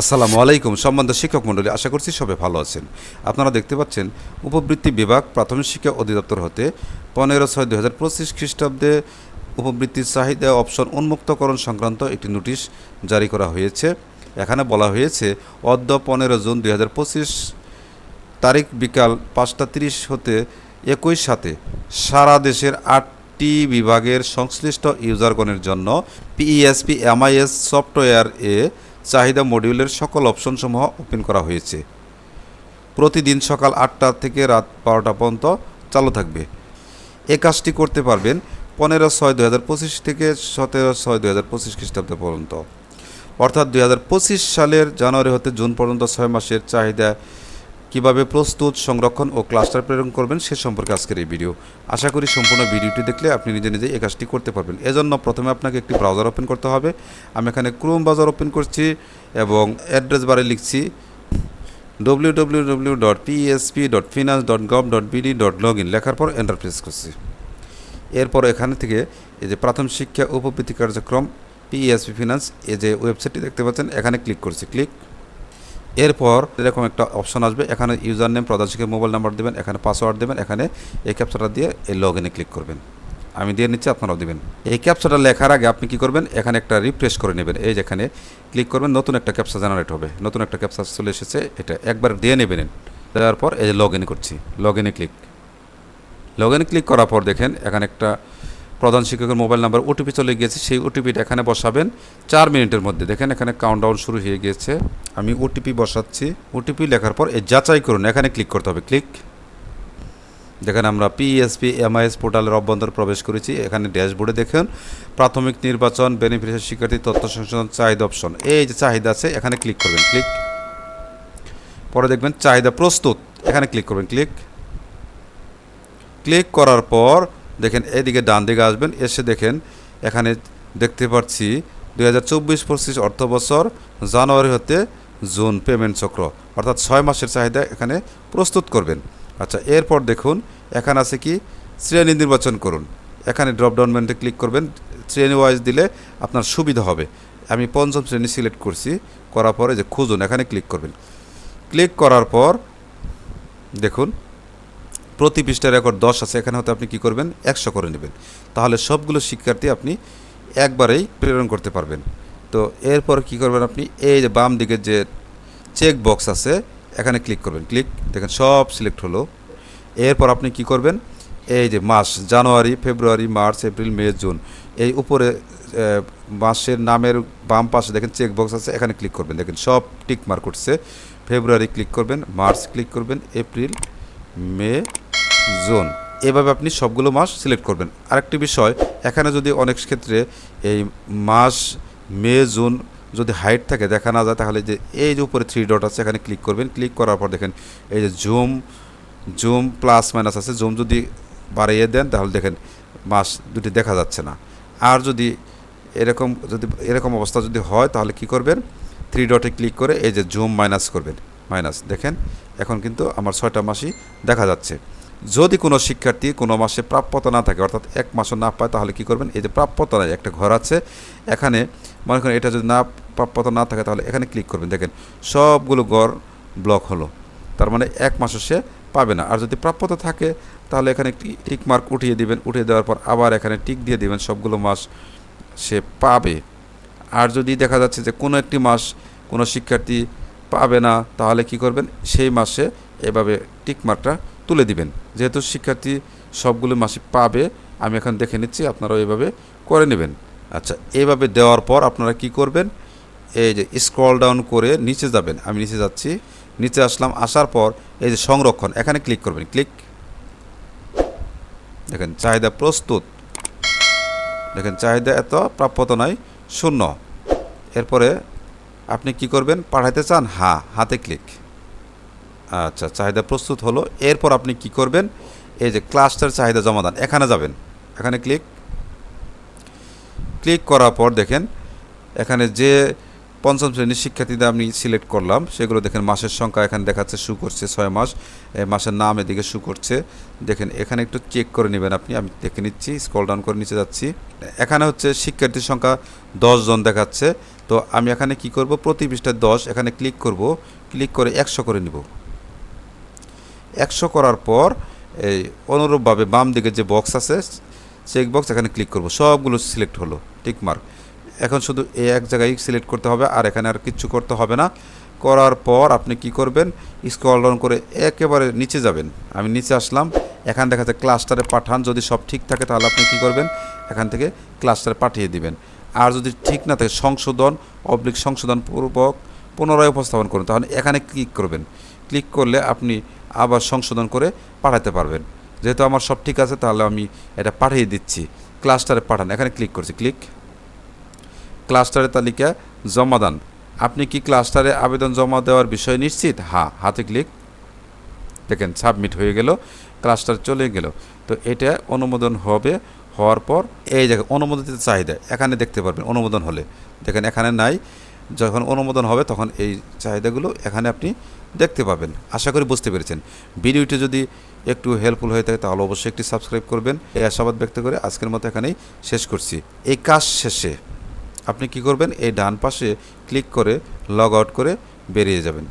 আসসালামু আলাইকুম সম্বন্ধ শিক্ষক মণ্ডলী, আশা করছি সবাই ভালো আছেন। আপনারা দেখতে পাচ্ছেন, উপবৃত্তি বিভাগ প্রাথমিক শিক্ষা অধিদপ্তর হতে পনেরো ছয় দু হাজার পঁচিশ খ্রিস্টাব্দে উপবৃত্তির চাহিদা অপশন উন্মুক্তকরণ সংক্রান্ত একটি নোটিশ জারি করা হয়েছে। এখানে বলা হয়েছে, অদ্য পনেরো জুন দুই হাজার পঁচিশ তারিখ বিকাল পাঁচটা তিরিশ হতে একই সাথে সারা দেশের আটটি বিভাগের সংশ্লিষ্ট ইউজারগণের জন্য পিইএসপি, এমআইএস সফটওয়্যার এ চাহিদা মডিউলের সকল অপশনসমূহ ওপেন করা হয়েছে। প্রতিদিন সকাল আটটা থেকে রাত বারোটা পর্যন্ত চালু থাকবে। এ কাজটি করতে পারবেন পনেরো ছয় দু পঁচিশ থেকে সতেরো ছয় দু হাজার পঁচিশ খ্রিস্টাব্দ পর্যন্ত। অর্থাৎ দু হাজার পঁচিশ সালের জানুয়ারি হতে জুন পর্যন্ত ছয় মাসের চাহিদা কীভাবে প্রস্তুত, সংরক্ষণ ও ক্লাস্টার প্রেরণ করবেন সে সম্পর্কে আজকের এই ভিডিও আশা করি সম্পূর্ণ ভিডিওটি দেখলে আপনি নিজে নিজে এই কাজটি করতে পারবেন। এজন্য প্রথমে আপনাকে একটি ব্রাউজার ওপেন করতে হবে। আমি এখানে ক্রোম ব্রাউজার ওপেন করছি এবং অ্যাড্রেস বারে লিখছি W W W dot dot finance dot dot dot log in লেখার পর এন্টার প্রেস করছি। এরপর এখানে থেকে এই যে প্রাথমিক শিক্ষা উপবৃত্তি কার্যক্রম পিএসপি ফিনান্স এই যে ওয়েবসাইটটি দেখতে পাচ্ছেন, এখানে ক্লিক করছি। ক্লিক এরপর এরকম একটা অপশন আসবে। এখানে ইউজার নেম প্রধান শিক্ষক মোবাইল নাম্বার দেবেন, এখানে পাসওয়ার্ড দেবেন, এখানে এই ক্যাপচাটা দিয়ে এই লগ ইনে ক্লিক করবেন। আমি দিয়ে নিচ্ছি, আপনারাও দিবেন। এই ক্যাপচাটা লেখার আগে আপনি কি করবেন? এখানে একটা রিফ্রেশ করে নেবেন। এই যেখানে ক্লিক করবেন, নতুন একটা ক্যাপচা জেনারেট হবে। নতুন একটা ক্যাপচা চলে এসেছে, এটা একবার দিয়ে নেবেন। দেওয়ার পর এই যে লগ ইন করছি। লগ ইনে ক্লিক লগ ইন ক্লিক করার পর দেখেন, এখানে একটা প্রধান শিক্ষকের মোবাইল নাম্বার ওটিপি চলে গিয়েছে, সেই ওটিপিটা এখানে বসাবেন। চার মিনিটের মধ্যে। দেখেন, এখানে কাউন্টডাউন শুরু হয়ে গিয়েছে। আমি ওটিপি বসাচ্ছি। ওটিপি লেখার পর এই যাচাই করুন। এখানে ক্লিক করতে হবে। ক্লিক দেখেন, আমরা পিএসপি এমআইএস পোর্টালের অভ্যন্তর প্রবেশ করেছি। এখানে ড্যাশবোর্ডে দেখুন, প্রাথমিক নির্বাচন বেনিফিশিয়ারি শিক্ষার্থী, তথ্য সংশোধন, চাহিদা অপশন এই যে চাহিদা আছে, এখানে ক্লিক করবেন। ক্লিক পরে দেখবেন, চাহিদা প্রস্তুত। এখানে ক্লিক করবেন। ক্লিক ক্লিক করার পর দেখেন, এদিকে ডান দিকে আসবেন, এসে দেখেন, এখানে দেখতে পাচ্ছি দুই হাজার চব্বিশ পঁচিশ অর্থ বছর জানুয়ারি হতে জুন পেমেন্ট চক্র, অর্থাৎ ছয় মাসের চাহিদা এখানে প্রস্তুত করবেন। আচ্ছা এরপর দেখুন, এখানে আছে কি? শ্রেণি নির্বাচন করুন। এখানে ড্রপডাউন মেনুতে ক্লিক করবেন, শ্রেণি ওয়াইজ দিলে আপনার সুবিধা হবে। আমি পঞ্চম শ্রেণি সিলেক্ট করছি, করার পরে যে খুঁজুন, এখানে ক্লিক করবেন। ক্লিক করার পর দেখুন প্রতি পৃষ্ঠা রেকর্ড দশ আছে, এখানে হয়তো আপনি কি করবেন? একশো করে নেবেন। তাহলে সবগুলো শিক্ষার্থী আপনি একবারেই প্রেরণ করতে পারবেন। তো এরপর কি করবেন আপনি? এই যে বাম দিকে যে চেক বক্স আছে, এখানে ক্লিক করবেন। ক্লিক, দেখেন সব সিলেক্ট হলো। এরপর আপনি কি করবেন? এই যে মাস, January, February, March, April, May, June, এই উপরে মাসের নামের বাম পাশে দেখেন চেক বক্স আছে, এখানে ক্লিক করবেন। দেখেন সব টিক মার্ক উঠছে। ফেব্রুয়ারি ক্লিক করবেন, মার্চ ক্লিক করবেন, এপ্রিল, মে জুন। এভাবে আপনি সবগুলো মাস সিলেক্ট করবেন। আরেকটি বিষয়, এখানে যদি অনেক ক্ষেত্রে এই মাস, মে, জুন যদি হাইট থাকে, দেখা না যায়, তাহলে যে এই যে উপরে থ্রি ডট আছে, এখানে ক্লিক করবেন। ক্লিক করার পর দেখেন, এই যে জুম জুম প্লাস মাইনাস আছে। জুম যদি বাড়িয়ে দেন, তাহলে দেখেন মাস দুটি দেখা যাচ্ছে না। আর যদি এরকম যদি এরকম অবস্থা যদি হয়, তাহলে কি করবেন? থ্রি ডটে ক্লিক করে এই যে জুম মাইনাস করবেন। মাইনাস দেখেন, এখন কিন্তু আমার ছয়টা মাসই দেখা যাচ্ছে। যদি কোনো শিক্ষার্থী কোনো মাসে প্রাপ্যতা না থাকে, অর্থাৎ এক মাসও না পায়, তাহলে কি করবেন? এই যে প্রাপ্যতা নাই, একটা ঘর আছে, এখানে মনে করেন এটা যদি না, প্রাপ্যতা না থাকে, তাহলে এখানে ক্লিক করবেন। দেখেন, সবগুলো ঘর ব্লক হলো। তার মানে এক মাসও সে পাবে না। আর যদি প্রাপ্যতা থাকে, তাহলে এখানে টিক মার্ক উঠিয়ে দিবেন। উঠিয়ে দেওয়ার পর আবার এখানে টিক দিয়ে দিবেন, সবগুলো মাস সে পাবে। আর যদি দেখা যাচ্ছে যে কোনো একটি মাস কোনো শিক্ষার্থী পাবে না, তাহলে কি করবেন? সেই মাসে এভাবে টিক মার্কটা তুলে দিবেন। যেহেতু শিক্ষার্থী সবগুলো মাসে পাবে, আমি এখন দেখে নিচ্ছি, আপনারাও এভাবে করে নেবেন। আচ্ছা এভাবে দেওয়ার পর আপনারা কি করবেন? এই যে স্ক্রল ডাউন করে নিচে যাবেন, আমি নিচে যাচ্ছি, নিচে আসলাম, আসার পর এই যে সংরক্ষণ, এখানে ক্লিক করবেন ক্লিক দেখেন, চাহিদা প্রস্তুত। দেখেন, চাহিদা এত, প্রাপ্যত নয় শূন্য। এরপরে আপনি কি করবেন? পাঠাইতে চান? হ্যাঁ হাতে ক্লিক আচ্ছা চাহিদা প্রস্তুত হলো। এরপর আপনি কি করবেন? এই যে ক্লাস্টার চাহিদা জমা জমাদান এখানে যাবেন। এখানে ক্লিক ক্লিক করার পর দেখেন, এখানে যে পঞ্চম শ্রেণির শিক্ষার্থীদের আমি সিলেক্ট করলাম, সেগুলো দেখেন মাসের সংখ্যা এখানে দেখাচ্ছে শু করছে ছয় মাস। মাসের নাম এদিকে শু করছে। দেখেন, এখানে একটু চেক করে নেবেন আপনি। আমি দেখে নিচ্ছি স্কল ডাউন করে নিচে যাচ্ছি। এখানে হচ্ছে শিক্ষার্থীর সংখ্যা জন দেখাচ্ছে। তো আমি এখানে কি করব? প্রতি পৃষ্ঠায় দশ। এখানে ক্লিক করব। ক্লিক করে একশো করে নিব। একশো করার পর এই অনুরূপভাবে বাম দিকে যে বক্স আছে চেক বক্স এখানে ক্লিক করব। সবগুলো সিলেক্ট হলো টিক মার্ক এখন শুধু এই এক জায়গায় সিলেক্ট করতে হবে, আর এখানে আর কিচ্ছু করতে হবে না। করার পর আপনি কি করবেন? স্ক্রল ডাউন করে একেবারে নিচে যাবেন। আমি নিচে আসলাম, এখান দেখা যাচ্ছে ক্লাস্টারে পাঠান। যদি সব ঠিক থাকে, তাহলে আপনি কি করবেন? এখান থেকে ক্লাস্টারে পাঠিয়ে দিবেন। আর যদি ঠিক না থাকে, সংশোধন অবলিক সংশোধন পূর্বক পুনরায় উপস্থাপন করুন। তাহলে এখানে ক্লিক করবেন। ক্লিক করলে আপনি আবার সংশোধন করে পাঠাতে পারবেন। যেহেতু আমার সব ঠিক আছে, তাহলে আমি এটা পাঠিয়ে দিচ্ছি। ক্লাস্টারে পাঠান, এখানে ক্লিক করছি, ক্লিক। ক্লাস্টারের তালিকা, জমা দান। আপনি কি ক্লাস্টারে আবেদন জমা দেওয়ার বিষয় নিশ্চিত? হ্যাঁ হাতে ক্লিক। দেখেন, সাবমিট হয়ে গেল, ক্লাস্টার চলে গেল। তো এটা অনুমোদন হবে, হওয়ার পর, এই জায়গায় অনুমোদিত চাহিদা, এখানে দেখতে পারবেন অনুমোদন হলে। দেখেন, এখানে নাই। যখন অনুমোদন হবে, তখন এই চাহিদাগুলো এখানে আপনি দেখতে পাবেন। আশা করি বুঝতে পেরেছেন। ভিডিওটি যদি একটু হেল্পফুল হয়ে থাকে, তাহলে অবশ্যই একটি সাবস্ক্রাইব করবেন। এই আশাবাদ ব্যক্ত করে আজকের মতো এখানেই শেষ করছি। এই কাজ শেষে আপনি কি করবেন? এই ডান পাশে ক্লিক করে লগ আউট করে বেরিয়ে যাবেন।